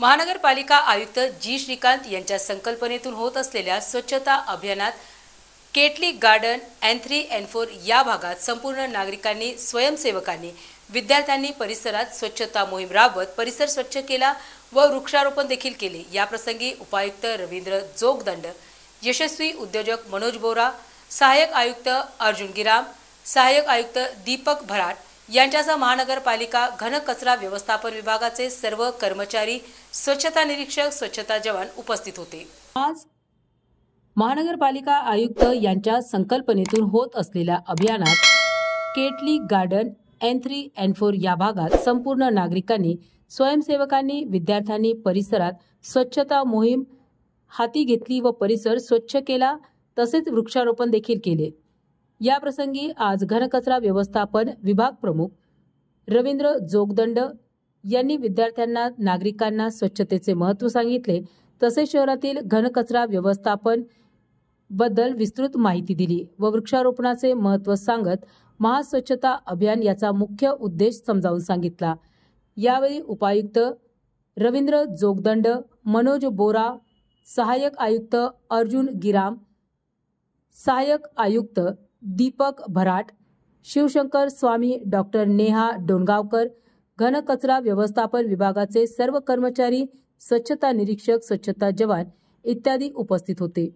महानगरपालिका आयुक्त जी श्रीकांत यांच्या संकल्पनेतून होत असलेल्या स्वच्छता अभियानात केटली garden N three N four या भागात संपूर्ण नागरिकांनी स्वयंसेवकांनी विद्यार्थ्यांनी परिसरात स्वच्छता मोहीम राबवत परिसर स्वच्छ केला व वृक्षारोपण देखील केले. याप्रसंगी उपायुक्त रवींद्र जोगदंड यशस्वी उद्योजक मनोज बोरा सहाय्यक आयुक्त अर्जुन गिराम सहाय्यक आयुक्त दीपक भराट यांच्यासह महानगरपालिका घनकचरा व्यवस्थापन विभागाचे सर्व कर्मचारी स्वच्छता निरीक्षक स्वच्छता जवान उपस्थित होते. आज महानगरपालिका आयुक्त यांच्या संकल्पनेतून होत असलेल्या अभियानात केटली garden N three N four या भागात संपूर्ण नागरिकांनी स्वयंसेवकांनी विद्यार्थ्यांनी परिसरात स्वच्छता मोहीम हाती घेतली व परिसर स्वच्छ केला तसेच वृक्षारोपण देखील केले. याप्रसंगी आज घनकचरा व्यवस्थापन विभाग प्रमुख रवींद्र जोगदंड यांनी विद्यार्थ्यांना नागरिकांना स्वच्छतेचे महत्त्व सांगितले. तसेच शहरातील घनकचरा व्यवस्थापनबद्दल विस्तृत माहिती दिली व वृक्षारोपणाचे महत्त्व सांगत महास्वच्छता अभियान याचा मुख्य उद्देश समजावून सांगितला. यावेळी उपायुक्त रवींद्र जोगदंड मनोज बोरा सहाय्यक आयुक्त अर्जुन गिराम सहाय्यक आयुक्त दीपक भराट शिवशंकर स्वामी डॉक्टर नेहा डोणगावकर घनकचरा व्यवस्थापन विभागाचे सर्व कर्मचारी स्वच्छता निरीक्षक स्वच्छता जवान इत्यादी उपस्थित होते.